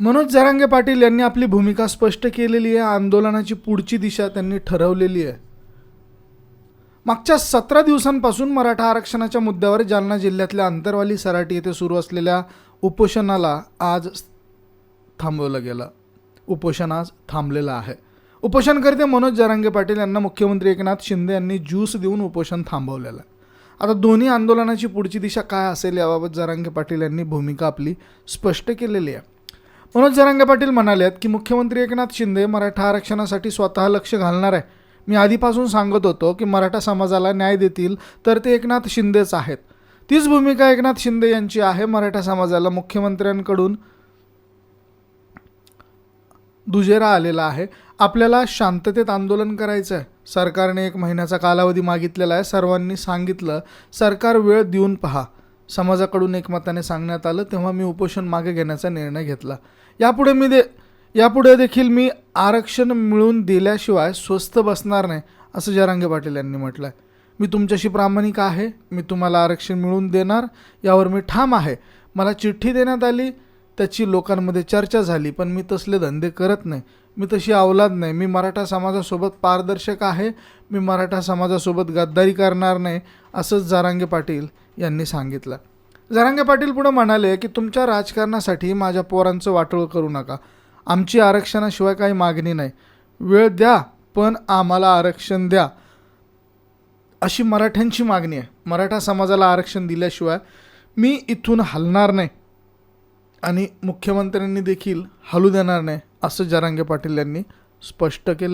मनोज जरांगे पाटील यांनी आपली भूमिका स्पष्ट केलेली आहे आंदोलनाची पुढची दिशा त्यांनी ठरवलेली आहे. मागच्या सतरा दिवसांपासून मराठा आरक्षणाच्या मुद्द्यावर जालना जिल्ह्यातल्या अंतरवाली सराटी येथे सुरू असलेल्या उपोषणाला आज थांबवलं गेलं. उपोषण आज थांबलेलं आहे. उपोषणकर्ते मनोज जरांगे पाटील यांना मुख्यमंत्री एकनाथ शिंदे यांनी ज्यूस देऊन उपोषण थांबवलेलं आहे. आता दोन्ही आंदोलनाची पुढची दिशा काय असेल याबाबत जरांगे पाटील यांनी भूमिका आपली स्पष्ट केलेली आहे. मनोज जरांगे पाटील म्हणाले आहेत की मुख्यमंत्री एकनाथ शिंदे मराठा आरक्षणासाठी स्वतः लक्ष घालणार आहे. मी आधीपासून सांगत होतो की मराठा समाजाला न्याय देतील तर ते एकनाथ शिंदेच आहेत. तीच भूमिका एकनाथ शिंदे यांची आहे मराठा समाजाला मुख्यमंत्र्यांकडून दुजेरा आलेला आहे. आपल्याला शांततेत आंदोलन करायचं आहे सरकारने एक महिन्याचा कालावधी मागितलेला आहे. सर्वांनी सांगितलं सरकार वेळ देऊन पहा. समाजाकडून एकमताने सांगण्यात आलं तेव्हा मी उपोषण मागे घेण्याचा निर्णय घेतला. यापुढे मी दे यापुढे देखील मी आरक्षण मिळवून दिल्याशिवाय स्वस्त बसणार नाही असं जरांगे पाटील यांनी म्हटलं आहे मी तुमच्याशी प्रामाणिक आहे मी तुम्हाला आरक्षण मिळवून देणार यावर मी ठाम आहे. मला चिठ्ठी देण्यात आली त्याची लोकांमध्ये चर्चा झाली पण मी तसले धंदे करत नाही. मी तशी अवलाद नाही. मी मराठा समाजासोबत पारदर्शक आहे. मी मराठा समाजासोबत गद्दारी करणार नाही असंच जारांगे पाटील यांनी सांगितलं. जारांगे पाटील पुढे म्हणाले की तुमच्या राजकारणासाठी माझ्या पोरांचं वाटोळ करू नका. आमची आरक्षणाशिवाय काही मागणी नाही. वेळ द्या पण आम्हाला आरक्षण द्या. अशी मराठ्यांची मागणी आहे. मराठा समाजाला आरक्षण दिल्याशिवाय मी इथून हलणार नाही आणि मुख्यमंत्र्यांनी देखील हलू देणार नाही. असं जरांगे पाटील यांनी स्पष्ट केलेलं